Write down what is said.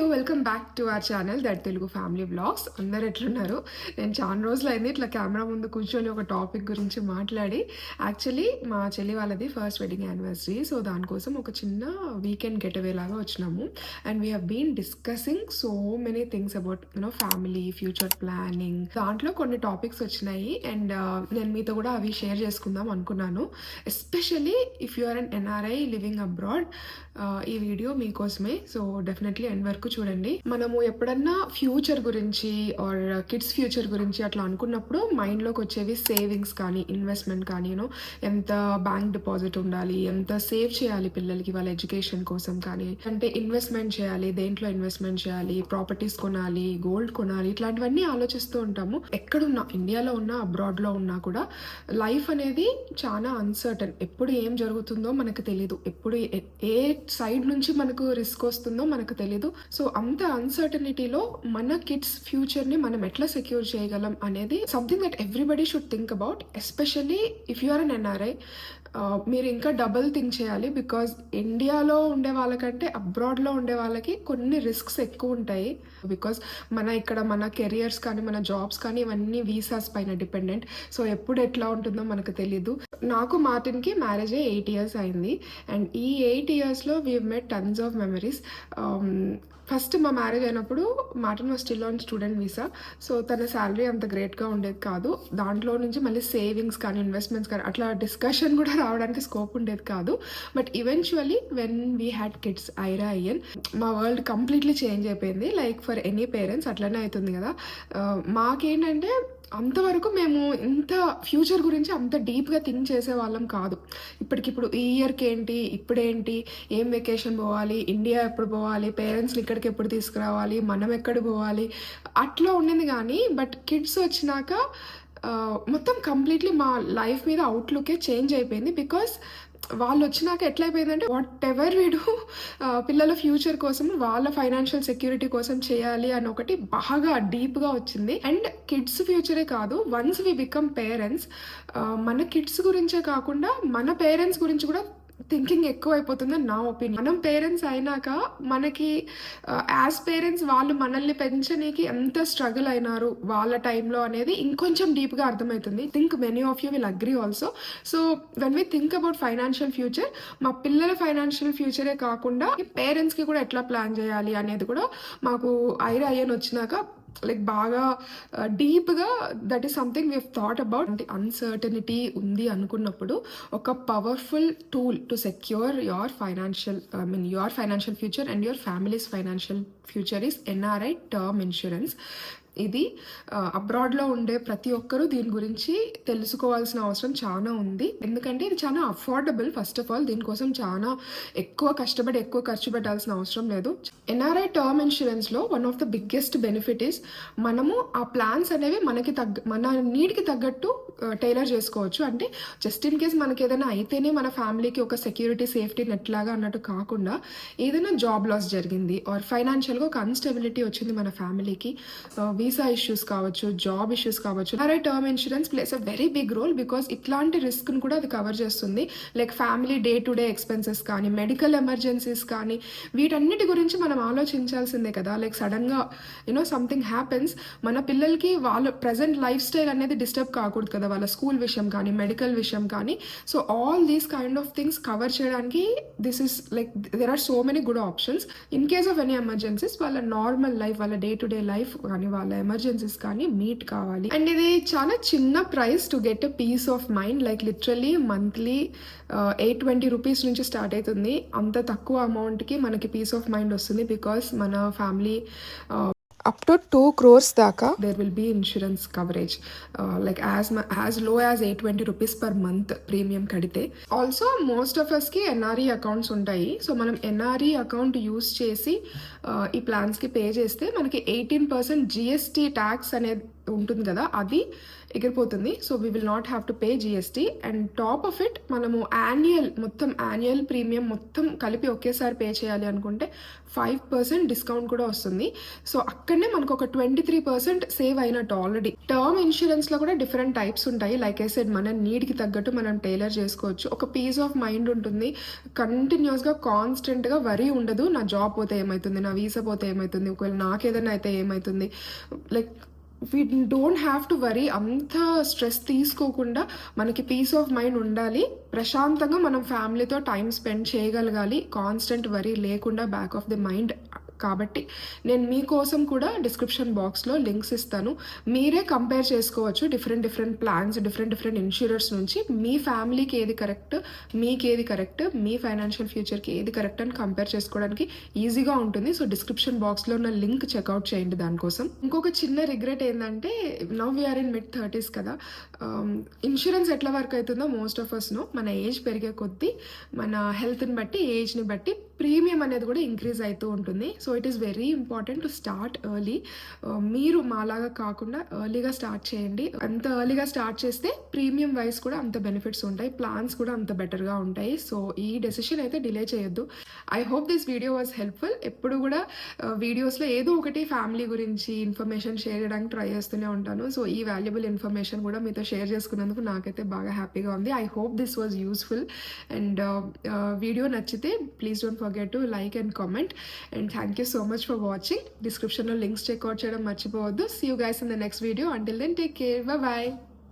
Hello welcome back to our channel that Telugu family blogs అందరు ఎట్లున్నారు? నేను చాలా రోజులు అయింది ఇట్లా కెమెరా ముందు కూర్చొని ఒక టాపిక్ గురించి మాట్లాడి. యాక్చువల్లీ మా చెల్లి వాళ్ళది ఫస్ట్ వెడ్డింగ్ యానివర్సరీ సో దానికోసం ఒక చిన్న వీకెండ్ గెట్ అవే లాగా వచ్చినాము. And we have been discussing so many things about you know family future planning దాంట్లో కొన్ని టాపిక్స్ వచ్చినాయి. అండ్ uh, నేను మీతో కూడా అవి షేర్ చేసుకుందాం అనుకున్నాను. Especially if you are an NRI living abroad ఈ వీడియో మీకోసమే. సో డెఫినెట్లీ ఎండ్ వరకు చూడండి. మనము ఎప్పుడన్నా ఫ్యూచర్ గురించి ఆర్ కిడ్స్ ఫ్యూచర్ గురించి అట్లా అనుకున్నప్పుడు మైండ్లోకి వచ్చేవి సేవింగ్స్ కానీ ఇన్వెస్ట్మెంట్ కానీ యూనో ఎంత బ్యాంక్ డిపాజిట్ ఉండాలి ఎంత సేవ్ చేయాలి పిల్లలకి వాళ్ళ ఎడ్యుకేషన్ కోసం కానీ అంటే ఇన్వెస్ట్మెంట్ చేయాలి దేంట్లో ఇన్వెస్ట్మెంట్ చేయాలి ప్రాపర్టీస్ కొనాలి గోల్డ్ కొనాలి ఇట్లాంటివన్నీ ఆలోచిస్తూ ఉంటాము. ఎక్కడున్నా ఇండియాలో ఉన్నా అబ్రాడ్లో ఉన్నా కూడా లైఫ్ అనేది చాలా అన్సర్టన్ ఎప్పుడు ఏం జరుగుతుందో మనకు తెలియదు ఎప్పుడు ఏ- ఏ సైడ్ నుంచి మనకు రిస్క్ వస్తుందో మనకు తెలియదు సో సో అంత అన్సర్టనిటీలో మన కిడ్స్ ఫ్యూచర్ని మనం ఎట్లా సెక్యూర్ చేయగలం అనేది something that everybody should think about especially if you are an NRI మీరు ఇంకా డబుల్ థింక్ చేయాలి బికాజ్ ఇండియాలో ఉండే వాళ్ళకంటే అబ్రాడ్లో ఉండే వాళ్ళకి కొన్ని రిస్క్స్ ఎక్కువ ఉంటాయి. బికాజ్ మన ఇక్కడ మన కెరియర్స్ కానీ మన జాబ్స్ కానీ ఇవన్నీ వీసాస్ పైన డిపెండెంట్ సో ఎప్పుడు ఎట్లా ఉంటుందో మనకు తెలీదు. నాకు మార్టిన్కి మ్యారేజ్ అయ్యి ఎయిట్ ఇయర్స్ అయింది. అండ్ ఈ ఎయిట్ ఇయర్స్లో we met tons of memories first మా మ్యారేజ్ అయినప్పుడు Martin was still on student visa. So తన శాలరీ అంత గ్రేట్గా ఉండేది కాదు. దాంట్లో నుంచి మళ్ళీ సేవింగ్స్ కానీ ఇన్వెస్ట్మెంట్స్ కానీ అట్లా డిస్కషన్ కూడా రావడానికి స్కోప్ ఉండేది కాదు. But eventually when we had kids Aira Ayyan మా వరల్డ్ కంప్లీట్లీ చేంజ్ అయిపోయింది. లైక్ ఫర్ ఎనీ పేరెంట్స్ అట్లనే అవుతుంది కదా. మాకేంటంటే అంతవరకు మేము ఇంత ఫ్యూచర్ గురించి అంత డీప్గా థింక్ చేసే వాళ్ళం కాదు. ఇప్పటికిప్పుడు ఈ ఇయర్కి ఏంటి ఇప్పుడేంటి ఏం వెకేషన్ పోవాలి ఇండియా ఎప్పుడు పోవాలి పేరెంట్స్ని ఇక్కడికి ఎప్పుడు తీసుకురావాలి మనం ఎక్కడ పోవాలి అట్లా ఉండింది కానీ బట్ కిడ్స్ వచ్చినాక మొత్తం కంప్లీట్లీ మా లైఫ్ మీద అవుట్లుకే చేంజ్ అయిపోయింది. బికాస్ వాళ్ళు వచ్చినాక ఎట్లయిపోయిందంటే వాట్ ఎవర్ వీడు పిల్లల ఫ్యూచర్ కోసం వాళ్ళ ఫైనాన్షియల్ సెక్యూరిటీ కోసం చేయాలి అని ఒకటి బాగా డీప్గా వచ్చింది. అండ్ కిడ్స్ ఫ్యూచరే కాదు వన్స్ వి బికమ్ పేరెంట్స్ మన కిడ్స్ గురించే కాకుండా మన పేరెంట్స్ గురించి కూడా థింకింగ్ ఎక్కువ అయిపోతుందని నా ఒపీనియన్ మనం పేరెంట్స్ అయినాక మనకి యాజ్ పేరెంట్స్ వాళ్ళు మనల్ని పెంచనీకి ఎంత స్ట్రగుల్ అయినారు వాళ్ళ టైంలో అనేది ఇంకొంచెం డీప్గా అర్థమవుతుంది think many of you will agree also so when we think about financial future మా పిల్లల ఫైనాన్షియల్ ఫ్యూచరే కాకుండా పేరెంట్స్కి కూడా ఎట్లా ప్లాన్ చేయాలి అనేది కూడా మాకు ఐరా అయ్యని వచ్చినాక లైక్ బాగా డీప్గా that is something we thought about అంటే అన్సర్టనిటీ ఉంది అనుకున్నప్పుడు ఒక powerful tool to secure your financial I mean your financial future and your family's financial future is NRI term insurance ఇది అబ్రాడ్లో ఉండే ప్రతి ఒక్కరూ దీని గురించి తెలుసుకోవాల్సిన అవసరం చాలా ఉంది. ఎందుకంటే ఇది చాలా అఫోర్డబుల్. ఫస్ట్ ఆఫ్ ఆల్ దీనికోసం చాలా ఎక్కువ కష్టపడి ఎక్కువ ఖర్చు పెట్టాల్సిన అవసరం లేదు. ఎన్ఆర్ఐ టర్మ్ ఇన్సూరెన్స్లో one of the biggest benefit is మనము ఆ ప్లాన్స్ అనేవి మనకి తగ్గ మన నీడ్కి తగ్గట్టు టైలర్ చేసుకోవచ్చు. అంటే జస్ట్ ఇన్ కేస్ మనకి ఏదైనా అయితేనే మన ఫ్యామిలీకి ఒక సెక్యూరిటీ సేఫ్టీ నెట్ లాగా అన్నట్టు కాకుండా ఏదైనా జాబ్ లాస్ జరిగింది ఆర్ ఫైనాన్షియల్గా ఒక అన్స్టెబిలిటీ వచ్చింది మన ఫ్యామిలీకి వీసా ఇష్యూస్ కావచ్చు జాబ్ ఇష్యూస్ కావచ్చు అరే term insurance plays a very big role because ఇట్లాంటి రిస్క్ను కూడా అది కవర్ చేస్తుంది. Like family day to day expenses కానీ మెడికల్ ఎమర్జెన్సీస్ కానీ వీటన్నిటి గురించి మనం ఆలోచించాల్సిందే కదా. లైక్ సడన్గా యూనో సంథింగ్ హ్యాపెన్స్ మన పిల్లలకి వాళ్ళ ప్రజెంట్ లైఫ్ స్టైల్ అనేది డిస్టర్బ్ కాకూడదు కదా. వాళ్ళ స్కూల్ విషయం కానీ మెడికల్ విషయం కానీ. So all these kind of things cover చేయడానికి this is like there are so many good options in case of any emergencies వాళ్ళ నార్మల్ లైఫ్ వాళ్ళ డే టు డే లైఫ్ కానీ వాళ్ళ ఎమర్జెన్సీస్ కానీ మీట్ కావాలి. అండ్ ఇది చాలా చిన్న price to get a peace of mind like literally monthly eight twenty rupees నుంచి స్టార్ట్ అవుతుంది. అంత తక్కువ అమౌంట్కి మనకి పీస్ ఆఫ్ మైండ్ వస్తుంది బికాస్ మన family up to two crores దాకా. There will be insurance coverage like as యాజ్లో as eight twenty rupees per month premium కడితే. ఆల్సో మోస్ట్ ఆఫ్ అస్కి ఎన్ఆర్ఈ అకౌంట్స్ ఉంటాయి. సో మనం ఎన్ఆర్ఈ అకౌంట్ యూస్ చేసి ఈ ప్లాన్స్కి పే చేస్తే మనకి ఎయిటీన్ పర్సెంట్ జిఎస్టీ ట్యాక్స్ అనేది ఉంటుంది కదా అది ఎగిరిపోతుంది. So we will not have to pay GST and top of it మనము యాన్యువల్ మొత్తం యాన్యువల్ ప్రీమియం మొత్తం కలిపి ఒకేసారి పే చేయాలి అనుకుంటే ఫైవ్ పర్సెంట్ డిస్కౌంట్ కూడా వస్తుంది. సో అక్కడనే మనకు ఒక ట్వంటీ త్రీ పర్సెంట్ సేవ్ అయినట్టు ఆల్రెడీ టర్మ్ ఇన్సూరెన్స్లో కూడా డిఫరెంట్ టైప్స్ ఉంటాయి. లైక్ ఐ సెడ్ మన నీడ్కి తగ్గట్టు మనం టైలర్ చేసుకోవచ్చు. ఒక పీస్ ఆఫ్ మైండ్ ఉంటుంది. కంటిన్యూస్గా కాన్స్టెంట్గా వరీ ఉండదు. నా జాబ్ పోతే ఏమవుతుంది నా వీసా పోతే ఏమవుతుంది ఒకవేళ నాకేదైనా అయితే ఏమవుతుంది like we don't have to worry అంత స్ట్రెస్ తీసుకోకుండా మనకి పీస్ ఆఫ్ మైండ్ ఉండాలి. ప్రశాంతంగా మనం ఫ్యామిలీతో టైం స్పెండ్ చేయగలగాలి. కాన్స్టెంట్ వరీ లేకుండా బ్యాక్ ఆఫ్ ది మైండ్ కాబట్టి నేను మీకోసం కూడా డిస్క్రిప్షన్ బాక్స్లో లింక్స్ ఇస్తాను. మీరే కంపేర్ చేసుకోవచ్చు different different plans different different insurance నుంచి మీ ఫ్యామిలీకి ఏది కరెక్ట్ మీకు ఏది కరెక్ట్ మీ ఫైనాన్షియల్ ఫ్యూచర్కి ఏది కరెక్ట్ అని కంపేర్ చేసుకోవడానికి ఈజీగా ఉంటుంది. సో డిస్క్రిప్షన్ బాక్స్లో ఉన్న లింక్ చెక్అవుట్ చేయండి దానికోసం. ఇంకొక చిన్న రిగ్రెట్ ఏంటంటే now we are in mid thirties కదా. Um, ఇన్సూరెన్స్ ఎట్లా వర్క్ అవుతుందో మోస్ట్ ఆఫ్ అస్ నో మన ఏజ్ పెరిగే కొద్దీ మన హెల్త్ని బట్టి ఏజ్ని బట్టి ప్రీమియం అనేది కూడా ఇంక్రీజ్ అవుతూ ఉంటుంది. So it is very important to start early మీరు మాలాగా కాకుండా ఎర్లీగా స్టార్ట్ చేయండి. అంత ఎర్లీగా స్టార్ట్ చేస్తే ప్రీమియం వైస్ కూడా అంత బెనిఫిట్స్ ఉంటాయి. ప్లాన్స్ కూడా అంత బెటర్గా ఉంటాయి. సో ఈ డెసిషన్ అయితే డిలే చేయొద్దు. I hope this video was helpful ఎప్పుడు కూడా uh, వీడియోస్లో ఏదో ఒకటి ఫ్యామిలీ గురించి ఇన్ఫర్మేషన్ షేర్ చేయడానికి ట్రై చేస్తూనే ఉంటాను. సో ఈ వాల్యుబుల్ ఇన్ఫర్మేషన్ కూడా మీతో షేర్ చేసుకున్నందుకు నాకైతే బాగా హ్యాపీగా ఉంది. I hope this was useful and video నచ్చితే please don't forget to like and comment and thank you so much for watching డిస్క్రిప్షన్లో లింక్స్ చెక్అవుట్ చేయడం మర్చిపోవద్దు. See you guys in the next video until then take care bye